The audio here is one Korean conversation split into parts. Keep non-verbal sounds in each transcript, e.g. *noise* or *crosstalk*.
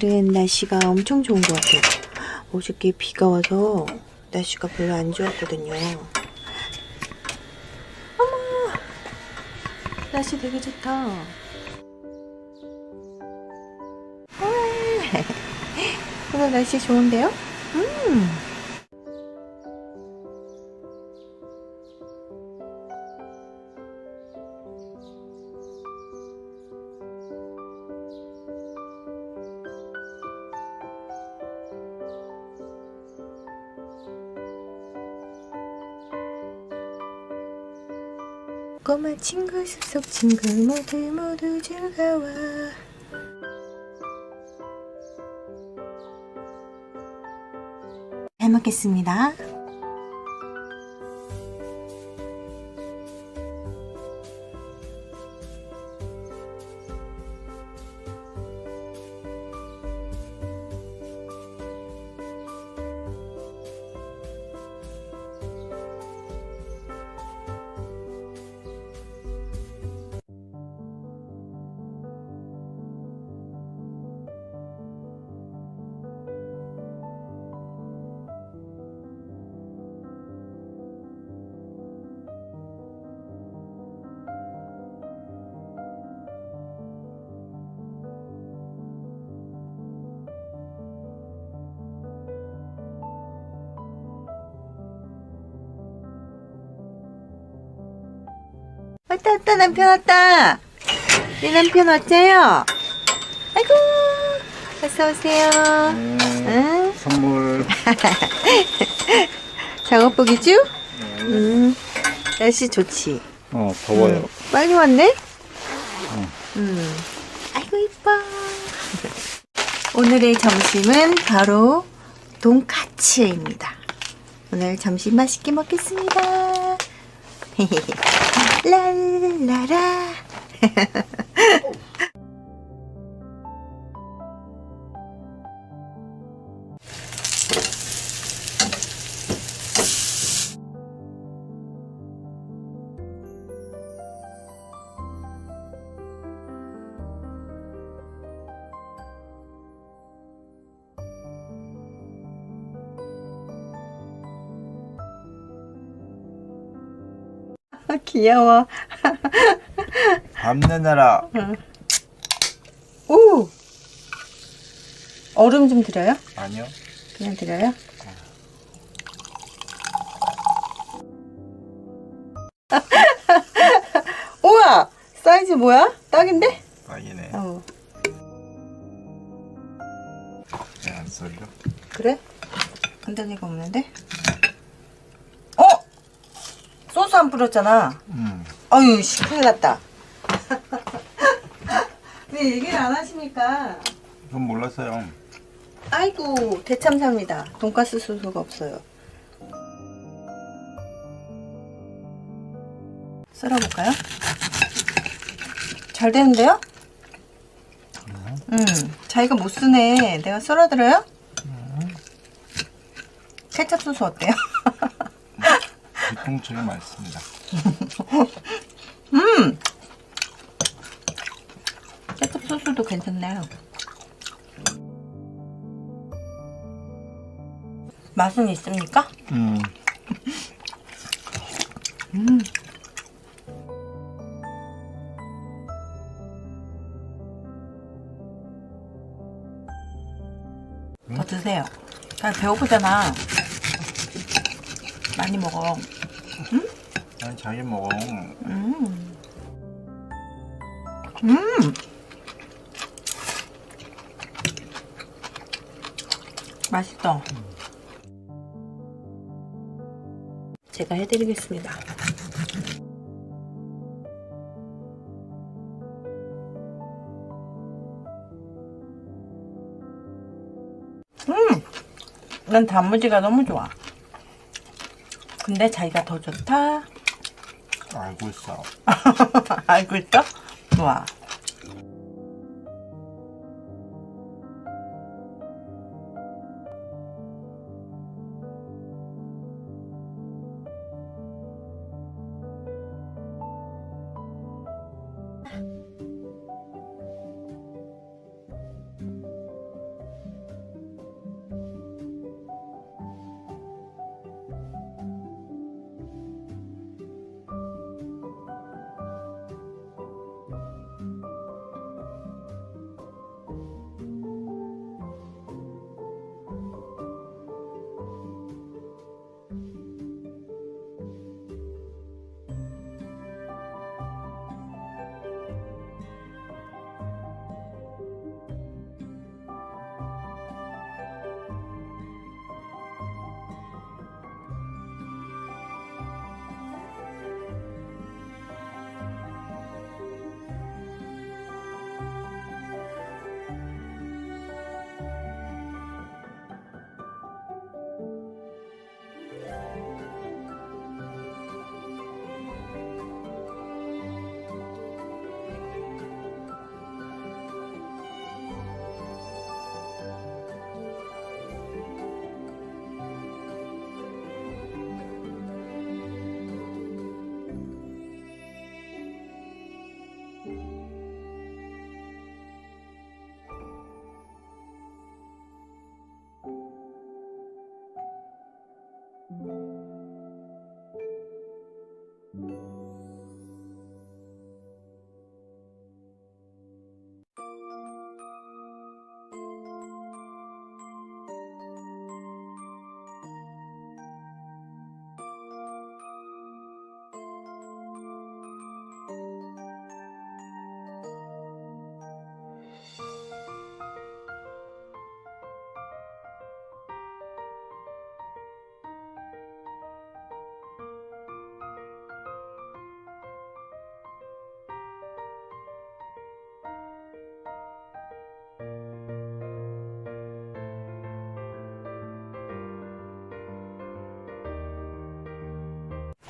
오늘은 날씨가 엄청 좋은 것 같아요. 어저께 비가 와서 날씨가 별로 안 좋았거든요. 어머! 날씨 되게 좋다. 와, 오늘 날씨 좋은데요? 음. 친구 숲속 친구 모두 모두 즐거워. 잘 먹겠습니다 왔다 왔다 남편 왔다. 내 남편 왔어요. 아이고 어서 오세요. 응? 선물. *laughs* 작업복이죠? 음, 날씨 좋지? 어 더워요. 음, 빨리 왔네? 음, 아이고 이뻐. 오늘의 점심은 바로 돈까츠입니다. 오늘 점심 맛있게 먹겠습니다 *laughs* 랄라라 *laughs* 귀여워 밤 내내라 오 얼음 좀 드려요? 아니요 그냥 드려요? *laughs* 우와 사이즈 뭐야? 딱인데? 아니네 어 왜안 썰려? 그래? 간단히가 없는데? 어? 소스 안 뿌렸잖아 음 아유 씨 큰일 났다 왜 *laughs* 얘기를 안 하십니까? 그건 몰랐어요 아이고 대참사입니다 돈가스 소스가 없어요 썰어볼까요? 잘 되는데요? 음, 자기가 못 쓰네. 내가 썰어드려요? 케첩 소스 어때요? *laughs* 뒤통수가 맛있습니다 음! 케첩 소스도 괜찮네요. 맛은 있습니까? 음 *laughs* 음. 더 드세요. 그냥 배고프잖아. 많이 먹어. 아니 자기 먹어 음. 음. 맛있어. 제가 해드리겠습니다. 음! 난 단무지가 너무 좋아. 근데 자기가 더 좋다. 알고 있어. *laughs* 알고 있어? 좋아.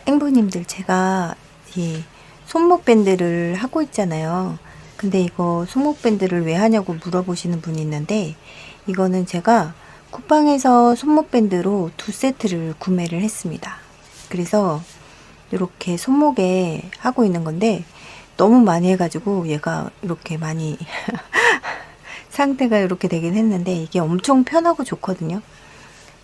행부님들 제가 이 손목 밴드를 하고 있잖아요. 근데 이거 손목 밴드를 왜 하냐고 물어보시는 분이 있는데 이거는 제가 쿠팡에서 손목 밴드로 두 세트를 구매를 했습니다. 그래서 이렇게 손목에 하고 있는 건데 너무 많이 해가지고 얘가 이렇게 많이 *laughs* 상태가 이렇게 되긴 했는데 이게 엄청 편하고 좋거든요.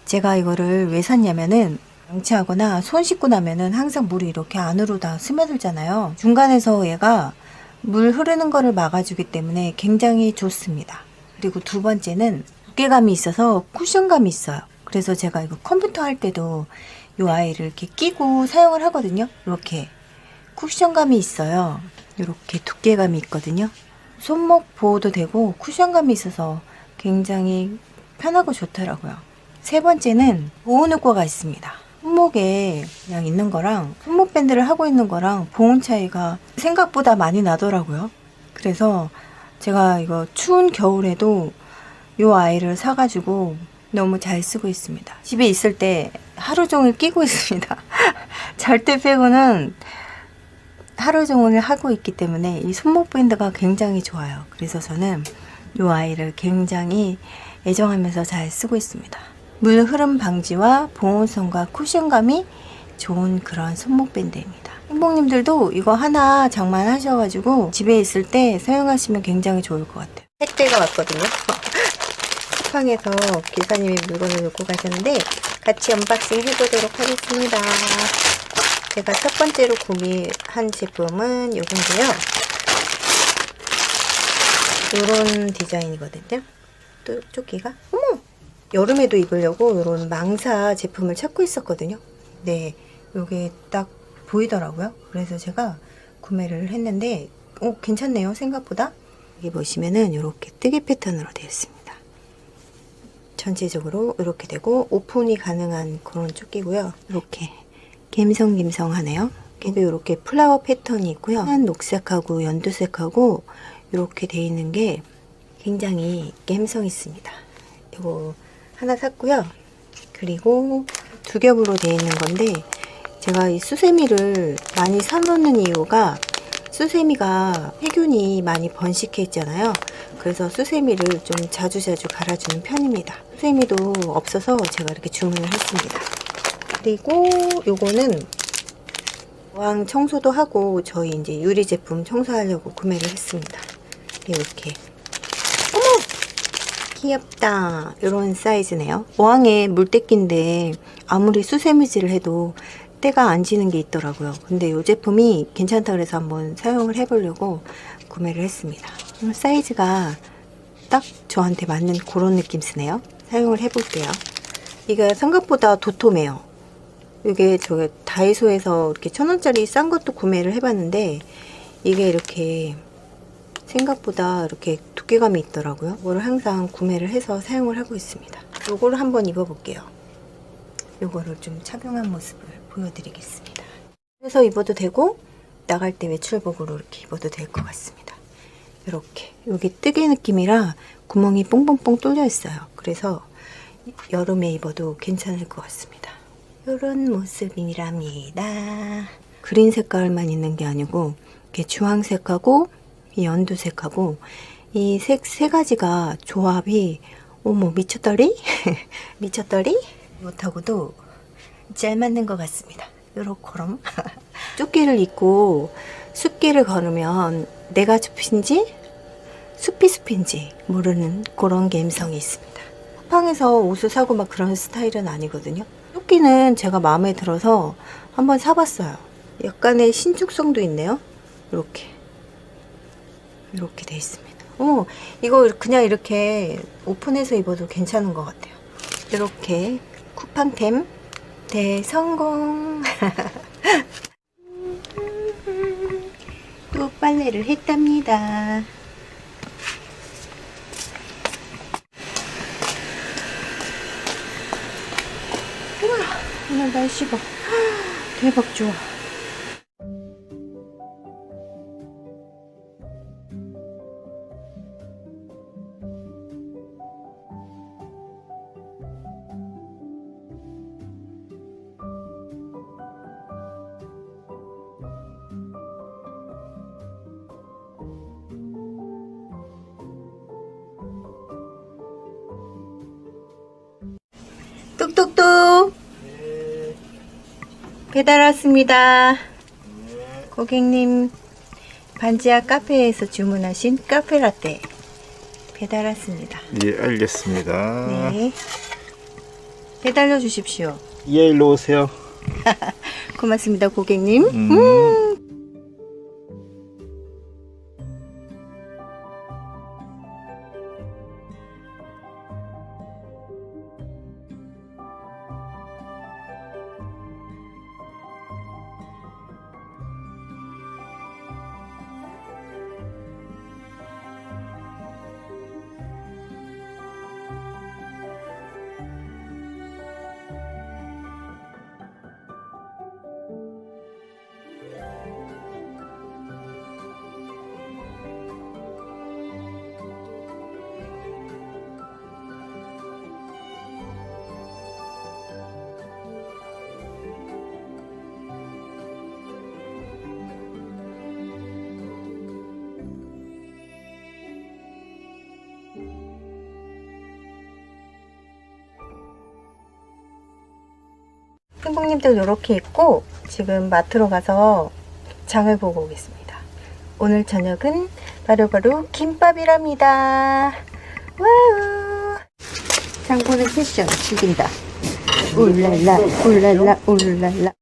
제가 이거를 왜 샀냐면은 양치하거나 손 씻고 나면은 항상 물이 이렇게 안으로 다 스며들잖아요. 중간에서 얘가 물 흐르는 거를 막아주기 때문에 굉장히 좋습니다. 그리고 두 번째는 두께감이 있어서 쿠션감이 있어요. 그래서 제가 이거 컴퓨터 할 때도 이 아이를 이렇게 끼고 사용을 하거든요. 이렇게 쿠션감이 있어요. 이렇게 두께감이 있거든요. 손목 보호도 되고 쿠션감이 있어서 굉장히 편하고 좋더라고요. 세 번째는 보온 효과가 있습니다. 손목에 그냥 있는 거랑 손목 밴드를 하고 있는 거랑 보온 차이가 생각보다 많이 나더라고요. 그래서 제가 이거 추운 겨울에도 이 아이를 사가지고 너무 잘 쓰고 있습니다. 집에 있을 때 하루 종일 끼고 있습니다. *laughs* 잘 때 빼고는 하루 종일 하고 있기 때문에 이 손목 밴드가 굉장히 좋아요. 그래서 저는 이 아이를 굉장히 애정하면서 잘 쓰고 있습니다. 물 흐름 방지와 보온성과 쿠션감이 좋은 그런 손목 밴드입니다. 행복님들도 이거 하나 장만하셔가지고 집에 있을 때 사용하시면 굉장히 좋을 것 같아요. 택배가 왔거든요. *laughs* 쿠팡에서 기사님이 물건을 놓고 가셨는데 같이 언박싱 해보도록 하겠습니다. 제가 첫 번째로 구매한 제품은 요건데요. 요런 디자인이거든요. 또 조끼가 여름에도 입으려고 요런 망사 제품을 찾고 있었거든요. 네, 요게 딱 보이더라고요. 그래서 제가 구매를 했는데 어 괜찮네요 생각보다. 여기 보시면은 이렇게 뜨개 패턴으로 되어 있습니다. 전체적으로 이렇게 되고 오픈이 가능한 그런 조끼고요. 이렇게 갬성갬성하네요. 그래도 이렇게 플라워 패턴이 있고요. 한 녹색하고 연두색하고 이렇게 되어 있는 게 굉장히 갬성 있습니다. 이거 하나 샀고요. 그리고 두 겹으로 되어 있는 건데 제가 이 수세미를 많이 사놓는 이유가 수세미가 세균이 많이 번식해 있잖아요. 그래서 수세미를 좀 자주자주 갈아주는 편입니다. 수세미도 없어서 제가 이렇게 주문을 했습니다. 그리고 요거는 어항 청소도 하고 저희 이제 유리 제품 청소하려고 구매를 했습니다. 이렇게 귀엽다 이런 사이즈네요. 어항에 물때끼인데 아무리 수세미질을 해도 때가 안 지는 게 있더라고요. 근데 이 제품이 괜찮다 그래서 한번 사용을 해보려고 구매를 했습니다. 음, 사이즈가 딱 저한테 맞는 그런 느낌 쓰네요. 사용을 해볼게요. 이게 생각보다 도톰해요. 이게 저 다이소에서 이렇게 천 원짜리 싼 것도 구매를 해봤는데 이게 이렇게 생각보다 이렇게 두께감이 있더라고요. 이거를 항상 구매를 해서 사용을 하고 있습니다. 요거를 한번 입어볼게요. 요거를 좀 착용한 모습을 보여드리겠습니다. 그래서 입어도 되고 나갈 때 외출복으로 이렇게 입어도 될 것 같습니다. 이렇게 여기 뜨개 느낌이라 구멍이 뽕뽕뽕 뚫려 있어요. 그래서 여름에 입어도 괜찮을 것 같습니다. 이런 모습이랍니다. 그린 색깔만 있는 게 아니고 이렇게 주황색하고 이 연두색하고 이 색 세 가지가 조합이 어머 미쳤더리? *laughs* 미쳤더리? 못하고도 잘 맞는 것 같습니다. 요렇게럼 조끼를 입고 숲길을 걸으면 내가 숲인지 숲이 숲인지 모르는 그런 감성이 있습니다. 쿠팡에서 옷을 사고 막 그런 스타일은 아니거든요. 조끼는 제가 마음에 들어서 한번 사봤어요. 약간의 신축성도 있네요. 이렇게 이렇게 돼 있습니다. 어, 이거 그냥 이렇게 오픈해서 입어도 괜찮은 것 같아요. 이렇게 쿠팡템 대성공. 또 *laughs* 빨래를 했답니다. 우와, 오늘 날씨가 *gasps* 대박 좋아. 뚝뚝뚝 배달 왔습니다. 고객님 반지하 카페에서 주문하신 카페라떼 배달 왔습니다. 예, 알겠습니다. 네. 배달려 주십시오. 예, 일로 오세요. *laughs* 고맙습니다, 고객님. 음. 행복님도 이렇게 입고 지금 마트로 가서 장을 보고 오겠습니다. 오늘 저녁은 바로바로 김밥이랍니다. 와우! 장 보는 패션 죽인다. 울랄라, 울랄라, 울랄라.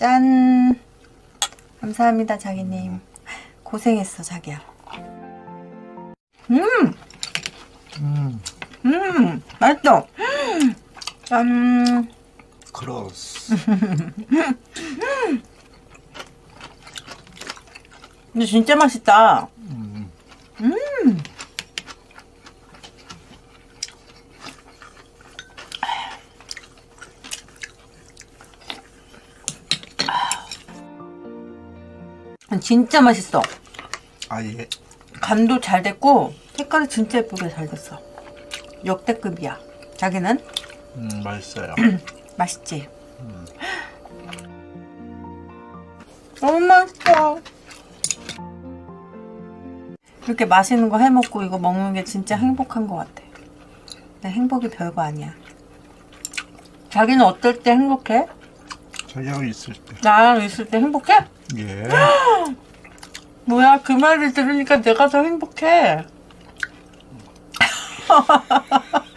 짠. 감사합니다, 자기님. 고생했어, 자기야. 음, 음, 음, 맛있어. 음, 짠. 크로스. *laughs* 근데 진짜 맛있다. 진짜 맛있어. 아 예. 간도 잘 됐고 색깔이 진짜 예쁘게 잘 됐어. 역대급이야. 자기는 음, 맛있어요. *clears throat* 맛있지? 너무 맛있어. 이렇게 맛있는 거 해먹고 이거 먹는 게 진짜 행복한 것 같아. 내 행복이 별거 아니야. 자기는 어떨 때 행복해? 자기하고 있을 때. 나랑 있을 때 행복해? 예. *gasps* 뭐야 그 말을 들으니까 내가 더 행복해. *laughs*